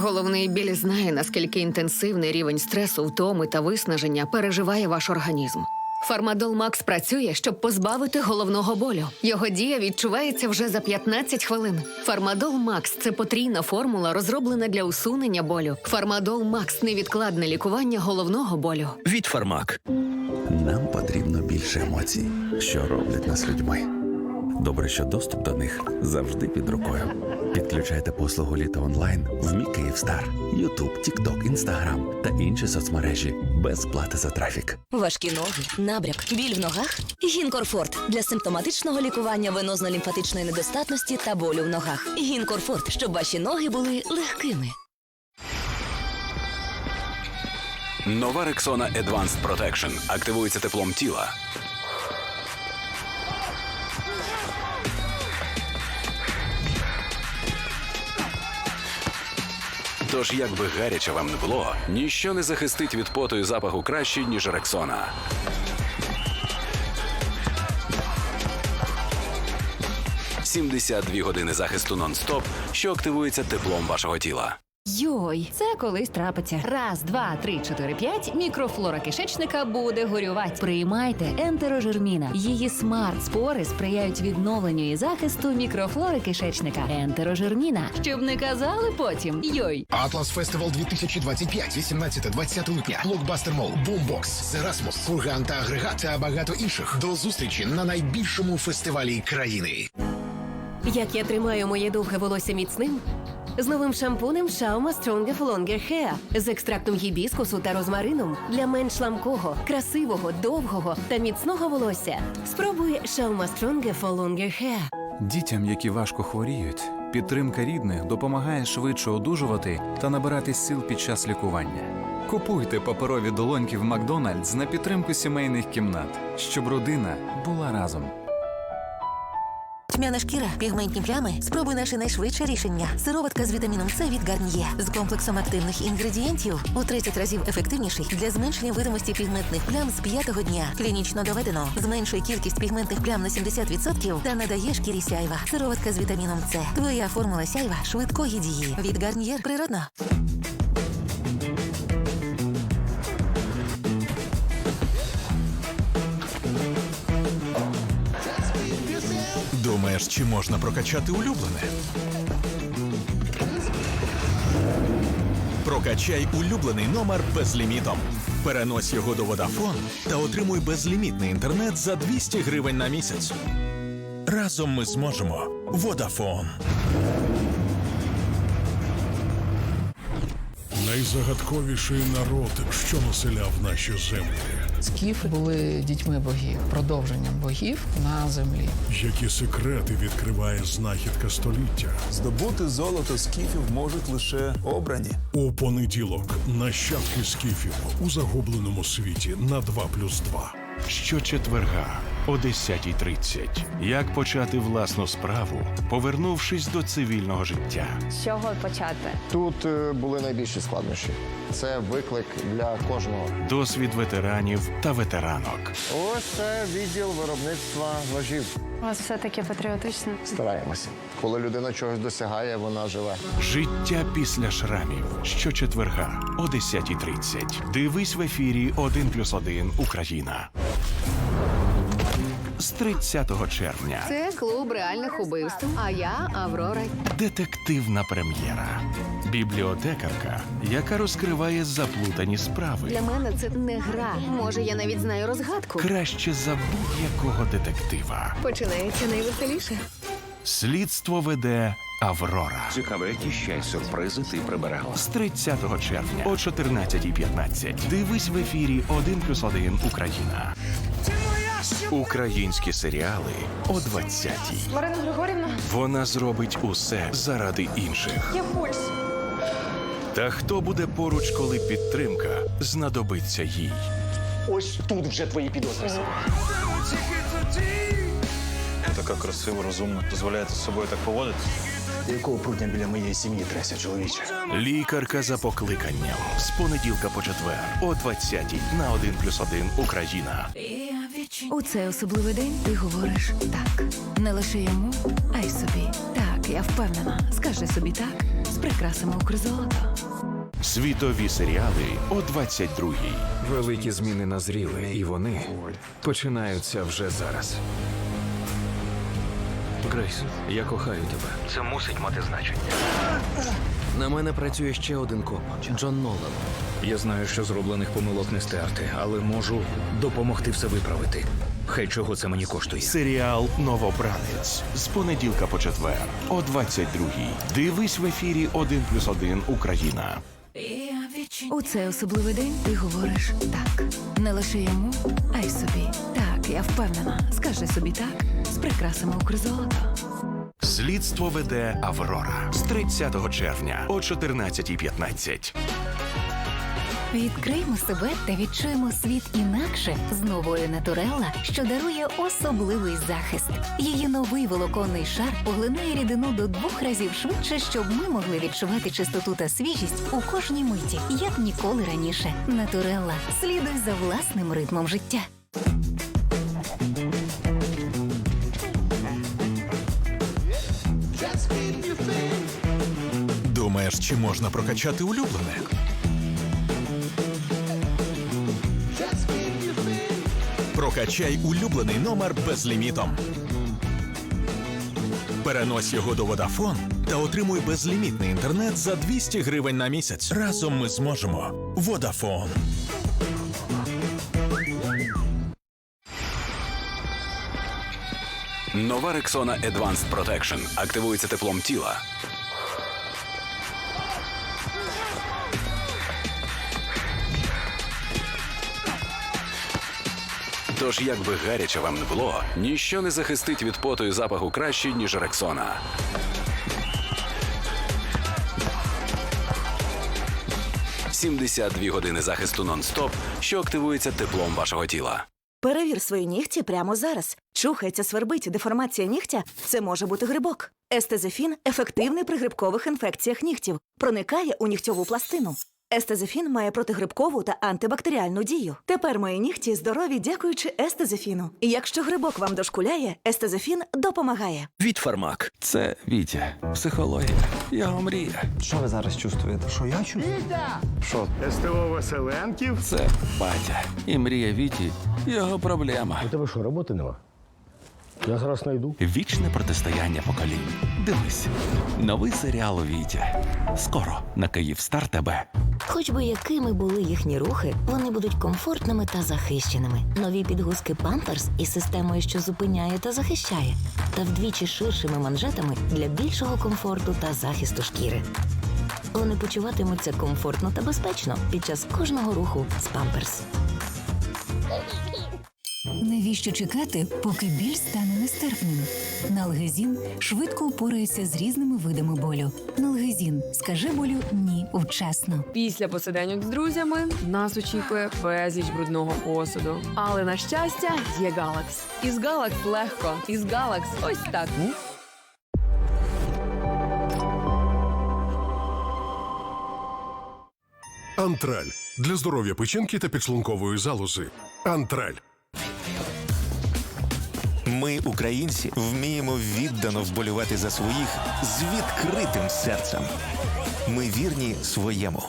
Головний біль знає, наскільки інтенсивний рівень стресу, втоми та виснаження переживає ваш організм. Фармадол Макс працює, щоб позбавити головного болю. Його дія відчувається вже за 15 хвилин. Фармадол Макс це потрійна формула, розроблена для усунення болю. Фармадол Макс невідкладне лікування головного болю. Від Фармак. Нам потрібно більше емоцій, що роблять нас людьми. Добре, що доступ до них завжди під рукою. Підключайте послугу літо онлайн в Мі Київстар, Ютуб, Тікток, Інстаграм та інші соцмережі без плати за трафік. Важкі ноги, набряк, біль в ногах. Гінкорфорт для симптоматичного лікування венозно-лімфатичної недостатності та болю в ногах. Гінкорфорт, щоб ваші ноги були легкими. Нова Рексона Advanced Protection активується теплом тіла. Тож, як би гаряче вам не було, ніщо не захистить від поту і запаху краще, ніж Рексона. «72 години захисту нон-стоп, що активується теплом вашого тіла. Йой, це колись трапиться. Раз, два, три, чотири, п'ять. Мікрофлора кишечника буде горювати. Приймайте ентерожерміна. Її смарт-спори сприяють відновленню і захисту мікрофлори кишечника. Ентерожерміна. Щоб не казали потім. Йой. Атлас Фестивал 2025, 18-20 липня. Блокбастер Мол, Бумбокс, Ерасмус, Курган та Агрегат та багато інших. До зустрічі на найбільшому фестивалі країни. Як я тримаю моє довге волосся міцним? З новим шампунем Schauma Stronger for Longer Hair з екстрактом гібіскусу та розмарином для менш ламкого, красивого, довгого та міцного волосся. Спробуй Schauma Stronger for Longer Hair. Дітям, які важко хворіють, підтримка рідних допомагає швидше одужувати та набирати сил під час лікування. Купуйте паперові долоньки в Макдональдс на підтримку сімейних кімнат, щоб родина була разом. Тьмяна шкіра, пігментні плями. Спробуй наше найшвидше рішення. Сироватка з вітаміном С від Гарніє з комплексом активних інгредієнтів у 30 разів ефективніший для зменшення видимості пігментних плям з п'ятого дня. Клінічно доведено. Зменшує кількість пігментних плям на 70% та надає шкірі сяйва. Сироватка з вітаміном С. Твоя формула сяйва швидкої дії. Від Гарніє природно. Думаєш, чи можна прокачати улюблене? Прокачай улюблений номер безлімітом. Перенось його до Vodafone та отримуй безлімітний інтернет за 200 гривень на місяць. Разом ми зможемо. Vodafone. Найзагадковіший народ, що населяв наші землі, Скіфи були дітьми богів, продовженням богів на землі. які секрети відкриває знахідка століття. Здобути золото скіфів можуть лише обрані. У понеділок нащадки скіфів у загубленому світі на 2+,2. плюс 2. Щочетверга о 10.30. Як почати власну справу, повернувшись до цивільного життя. З чого почати? Тут е, були найбільші складнощі. Це виклик для кожного. Досвід ветеранів та ветеранок. Ось це відділ виробництва ножів. У вас все таки патріотично. Стараємося. Коли людина чогось досягає, вона живе. Життя після шрамів. Щочетверга о 10.30. Дивись в ефірі 1+,1 Україна. З 30 червня. Це клуб реальних убивств. А я Аврора. Детективна прем'єра. Бібліотекарка, яка розкриває заплутані справи. Для мене це не гра. Може, я навіть знаю розгадку. Краще за будь-якого детектива. Починається найвеселіше. Слідство веде Аврора. Цікаво, які ще й сюрпризи ти приберегла. З 30 червня о 14.15. Дивись в ефірі 1+,1 Україна. Українські серіали о 20-й. Марина Григорівна, Вона зробить усе заради інших. я в. Та хто буде поруч, коли підтримка знадобиться їй? Ось тут вже твої підозри. Така красива, розумна, дозволяєте з собою так поводити. Якого прутня біля моєї сім'ї треся, чоловіче? Лікарка за покликанням з понеділка по четвер о 20-й на 1+,1 Україна. У цей особливий день ти говориш так. Не лише йому, а й собі. Так, я впевнена. Скажи собі так. з прикрасами Укрзолото. Світові серіали о 22-й. Великі зміни назріли, і вони починаються вже зараз. Грейс, я кохаю тебе. Це мусить мати значення. На мене працює ще один коп Джон Нолан. Я знаю, що зроблених помилок не стерти, але можу допомогти все виправити. Хай чого це мені коштує. Серіал Новобранець з понеділка по четвер о 22-й. Дивись в ефірі 1+,1 Україна. У цей особливий день ти говориш так. Не лише йому, а й собі. Так, я впевнена. Скажи собі так з прикрасами Укрзолото. Слідство веде Аврора з 30 червня о 14.15. Відкриймо себе та відчуємо світ інакше з новою Натурелла, що дарує особливий захист. Її новий волоконний шар поглинає рідину до двох разів швидше, щоб ми могли відчувати чистоту та свіжість у кожній миті, як ніколи раніше. Натурелла слідуй за власним ритмом життя. Думаєш, чи можна прокачати улюблене? Прокачай улюблений номер безлімітом. Перенось його до Vodafone та отримуй безлімітний інтернет за 200 гривень на місяць. Разом ми зможемо. Vodafone. Нова Рексона Advanced Protection активується теплом тіла. Тож, як би гаряче вам не було, ніщо не захистить від поту і запаху краще, ніж Рексона. «72 години захисту нон-стоп, що активується теплом вашого тіла. Перевір свої нігті прямо зараз. Чухається, свербить, деформація нігтя це може бути грибок. Естезефін ефективний при грибкових інфекціях нігтів, проникає у нігтьову пластину. Естезефін має протигрибкову та антибактеріальну дію. Тепер мої нігті здорові, дякуючи естезефіну. І якщо грибок вам дошкуляє, естезефін допомагає. Від Фармак. Це Вітя. Психологія. Його мрія. Що ви зараз чувствуєте? Що я чувствую? Що? СТО Веселенків? Це батя. І мрія Віті. Його проблема. У тебе що, роботи нема? Я зараз знайду. Вічне протистояння поколінь. Дивись. Новий серіал Вітя. Скоро на Київстар ТБ. Хоч би якими були їхні рухи, вони будуть комфортними та захищеними. Нові підгузки Pampers із системою, що зупиняє та захищає, та вдвічі ширшими манжетами для більшого комфорту та захисту шкіри. Вони почуватимуться комфортно та безпечно під час кожного руху з Pampers. Навіщо чекати, поки біль стане нестерпним? Налгезін швидко упорається з різними видами болю. Налгезін скажи болю ні вчасно. Після посиденьок з друзями нас очікує безліч брудного посуду. Але на щастя, є Галакс. Із Галакс легко. Із Галакс ось так. Антраль для здоров'я печінки та підшлункової залози. Антраль. Ми, українці, вміємо віддано вболювати за своїх з відкритим серцем. Ми вірні своєму.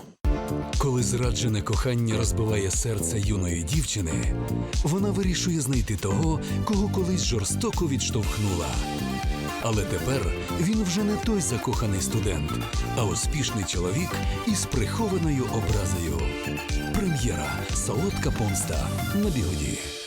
Коли зраджене кохання розбиває серце юної дівчини, вона вирішує знайти того, кого колись жорстоко відштовхнула. Але тепер він вже не той закоханий студент, а успішний чоловік із прихованою образою. Прем'єра Солодка помста на бігоді.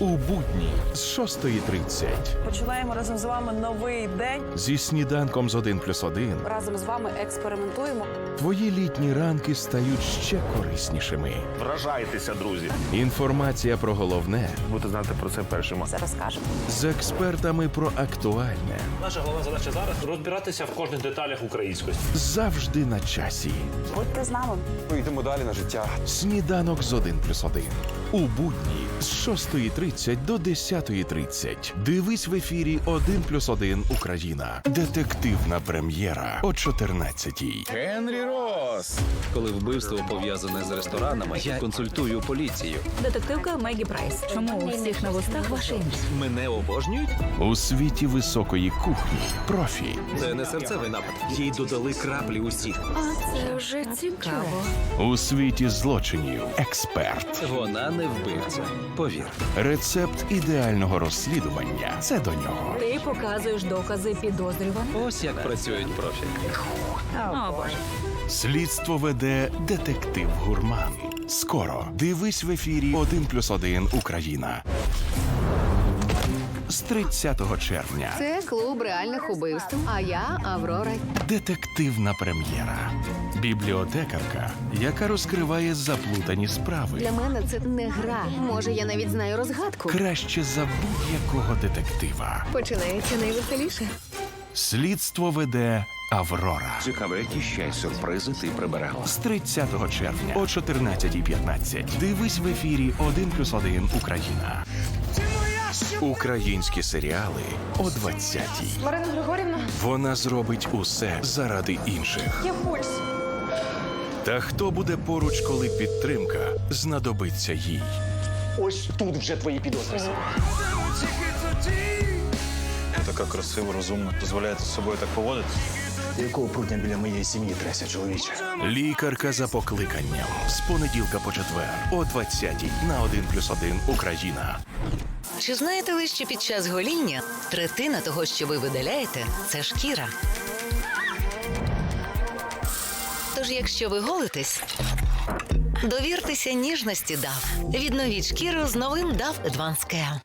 У будні з 6.30. Починаємо разом з вами новий день. Зі сніданком з 1+,1 Разом з вами експериментуємо. твої літні ранки стають ще кориснішими. Вражайтеся, друзі. Інформація про головне Будете знати про це першими. Зараз скажемо. з експертами про актуальне. Наша головна задача зараз розбиратися в кожних деталях українськості. Завжди на часі. Будьте з нами. Ми йдемо далі на життя. Сніданок з 1+,1. У будні з 6.30 до 10.30. Дивись в ефірі 1 плюс 1 Україна. Детективна прем'єра о 14.00. Генрі Рос. Коли вбивство пов'язане з ресторанами, я консультую поліцію. Детективка Мегі Прайс. Чому у всіх на вустах ваше ім'я? Мене обожнюють? У світі високої кухні. Профі. Це не серцевий напад. Їй додали краплі усіх. А це вже цікаво. У світі злочинів. Експерт. Вона не вбивця. Повір. Рецепт ідеального розслідування. Це до нього. Ти показуєш докази підозрюваних. Ось як працюють профі. О, Боже. Слідство веде детектив Гурман. Скоро дивись в ефірі 1 плюс 1 Україна. З 30 червня. Це клуб реальних убивств. А я Аврора. Детективна прем'єра. Бібліотекарка, яка розкриває заплутані справи. Для мене це не гра. Може, я навіть знаю розгадку. Краще за будь-якого детектива. Починається найвеселіше. Слідство веде Аврора. Цікаво, які ще й сюрпризи ти приберегла. З 30 червня о 14.15. Дивись в ефірі 1 плюс 1 Україна. Українські серіали о 20-й. Марина Григорівна, Вона зробить усе заради інших. я в пульсі. Та хто буде поруч, коли підтримка знадобиться їй? Ось тут вже твої підозри. Така красива, розумна, дозволяєте з собою так поводити. Якого прутня біля моєї сім'ї треся, чоловіче? Лікарка за покликанням з понеділка по четвер о 20-й на 1 плюс 1 Україна. Чи знаєте ви, що під час гоління третина того, що ви видаляєте, це шкіра? Тож, якщо ви голитесь, довіртеся ніжності DAF. Відновіть шкіру з новим DAF Advanced Care.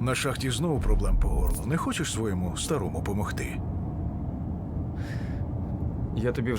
На шахті знову проблем по горлу. Не хочеш своєму старому помогти? Я тобі